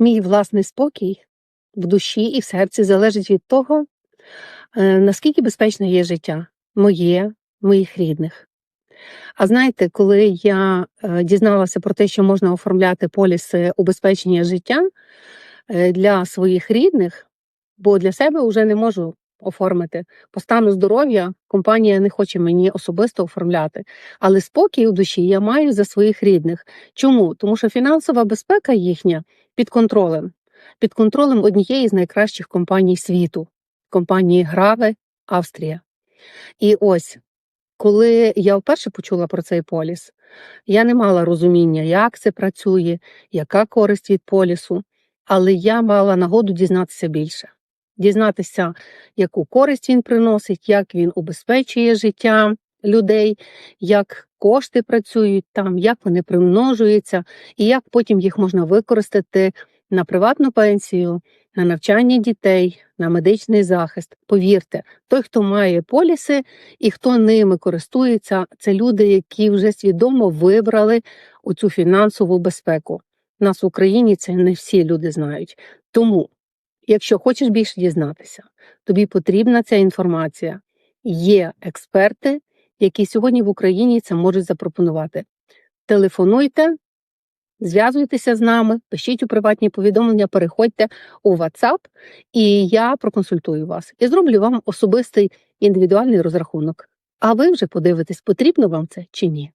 Мій власний спокій в душі і в серці залежить від того, е, наскільки безпечне є життя моє, моїх рідних. А знаєте, коли я е, дізналася про те, що можна оформляти поліси убезпечення життя е, для своїх рідних, бо для себе вже не можу оформити. По стану здоров'я компанія не хоче мені особисто оформляти. Але спокій у душі я маю за своїх рідних. Чому? Тому що фінансова безпека їхня під контролем, під контролем однієї з найкращих компаній світу компанії Граве Австрія. І ось. Коли я вперше почула про цей поліс, я не мала розуміння, як це працює, яка користь від полісу, але я мала нагоду дізнатися більше, дізнатися, яку користь він приносить, як він убезпечує життя людей, як кошти працюють там, як вони примножуються, і як потім їх можна використати на приватну пенсію, на навчання дітей, на медичний захист. Повірте, той, хто має поліси і хто ними користується, це люди, які вже свідомо вибрали оцю фінансову безпеку. Нас в Україні це не всі люди знають. Тому, якщо хочеш більше дізнатися, тобі потрібна ця інформація. Є експерти, які сьогодні в Україні це можуть запропонувати. Телефонуйте, зв'язуйтеся з нами, пишіть у приватні повідомлення, переходьте у WhatsApp, і я проконсультую вас і зроблю вам особистий індивідуальний розрахунок. А ви вже подивитесь, потрібно вам це чи ні.